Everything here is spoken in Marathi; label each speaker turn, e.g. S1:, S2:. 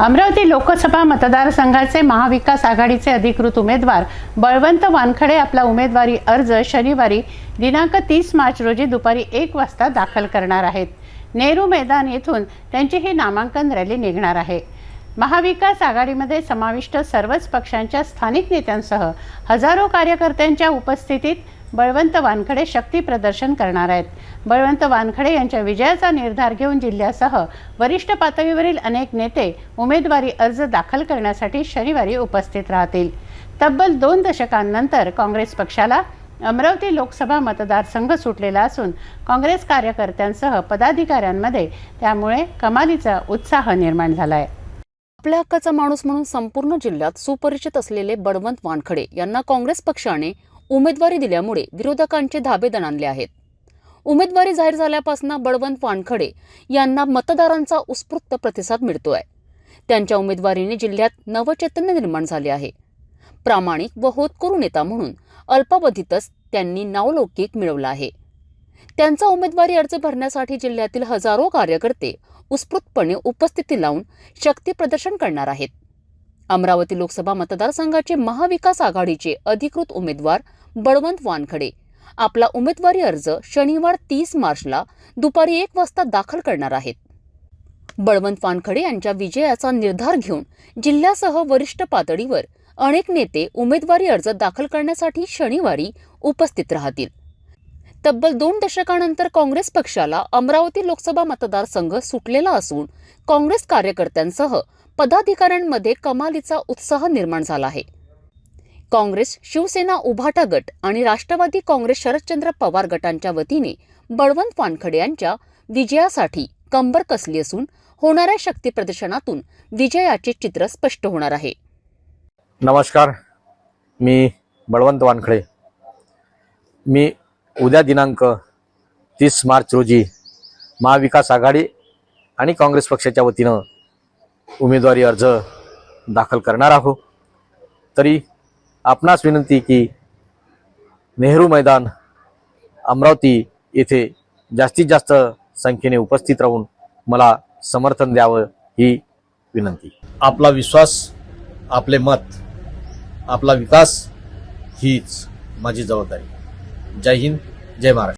S1: अमरावती लोकसभा मतदारसंघाचे महाविकास आघाडीचे अधिकृत उमेदवार बळवंत वानखडे आपला उमेदवारी अर्ज शनिवारी दिनांक तीस मार्च रोजी दुपारी एक वाजता दाखल करणार आहेत. नेहरू मैदान येथून त्यांची ही नामांकन रॅली निघणार आहे. महाविकास आघाडीमध्ये समाविष्ट सर्वच पक्षांच्या स्थानिक नेत्यांसह हजारो कार्यकर्त्यांच्या उपस्थितीत बळवंत वानखडे शक्ती प्रदर्शन करणार आहेत. बळवंत वानखडे यांच्या विजयाचा निर्धार घेऊन जिल्ह्यासह वरिष्ठ पातळीवरील अनेक नेते उमेदवारी अर्ज दाखल करण्यासाठी शनिवारी उपस्थित राहतील. तब्बल दोन दशकांनंतर काँग्रेस पक्षाला अमरावती लोकसभा मतदारसंघ सुटलेला असून काँग्रेस कार्यकर्त्यांसह पदाधिकाऱ्यांमध्ये त्यामुळे कमालीचा उत्साह निर्माण झाला आहे
S2: आपल्या हक्काचा माणूस म्हणून संपूर्ण जिल्ह्यात सुपरिचित असलेले बळवंत वानखडे यांना काँग्रेस पक्षाने उमेदवारी दिल्यामुळे विरोधकांचे धाबे दणाणले आहेत. उमेदवारी जाहीर झाल्यापासून बळवंत वानखडे यांना मतदारांचा उत्स्फूर्त प्रतिसाद मिळतोय. त्यांच्या उमेदवारीने जिल्ह्यात नवचैतन्य निर्माण झाले आहे. प्रामाणिक व होतकरू नेता म्हणून अल्पावधीतच त्यांनी नावलौकिक मिळवला आहे. त्यांचा उमेदवारी अर्ज भरण्यासाठी जिल्ह्यातील हजारो कार्यकर्ते उत्स्फूर्तपणे उपस्थिती लावून शक्ती प्रदर्शन करणार आहेत. अमरावती लोकसभा मतदारसंघाचे महाविकास आघाडीचे अधिकृत उमेदवार बळवंत वानखडे. आपला उमेदवारी अर्ज शनिवार तीस मार्चला दुपारी एक वाजता दाखल करणार आहेत. बळवंत वानखडे यांच्या विजयाचा निर्धार घेऊन जिल्ह्यासह वरिष्ठ पातळीवर अनेक नेते उमेदवारी अर्ज दाखल करण्यासाठी शनिवारी उपस्थित राहतील. तब्बल दोन दशकानंतर काँग्रेस पक्षाला अमरावती लोकसभा मतदारसंघ सुटलेला असून काँग्रेस कार्यकर्त्यांसह पदाधिकाऱ्यांमध्ये कमालीचा उत्साह निर्माण झाला आहे. काँग्रेस शिवसेना उभाटा गट आणि राष्ट्रवादी काँग्रेस शरदचंद्र पवार गटांच्या वतीने बळवंत वानखडे यांच्या विजयासाठी कंबर कसली असून होणाऱ्या शक्ती प्रदर्शनातून विजयाचे चित्र स्पष्ट होणार आहे.
S3: नमस्कार. मी बळवंत वानखडे. मी उद्या दिनांक तीस मार्च रोजी महाविकास आघाडी आणि काँग्रेस पक्षाच्या वतीनं उमेदवारी अर्ज दाखल करणार आहोत. तरी आपणास विनंती की नेहरू मैदान अमरावती येथे जास्तीत जास्त संख्येने उपस्थित राहून मला समर्थन द्यावं ही विनंती.
S4: आपला विश्वास आपले मत आपला विकास हीच माझी जबाबदारी. जय हिंद जय महाराष्ट्र.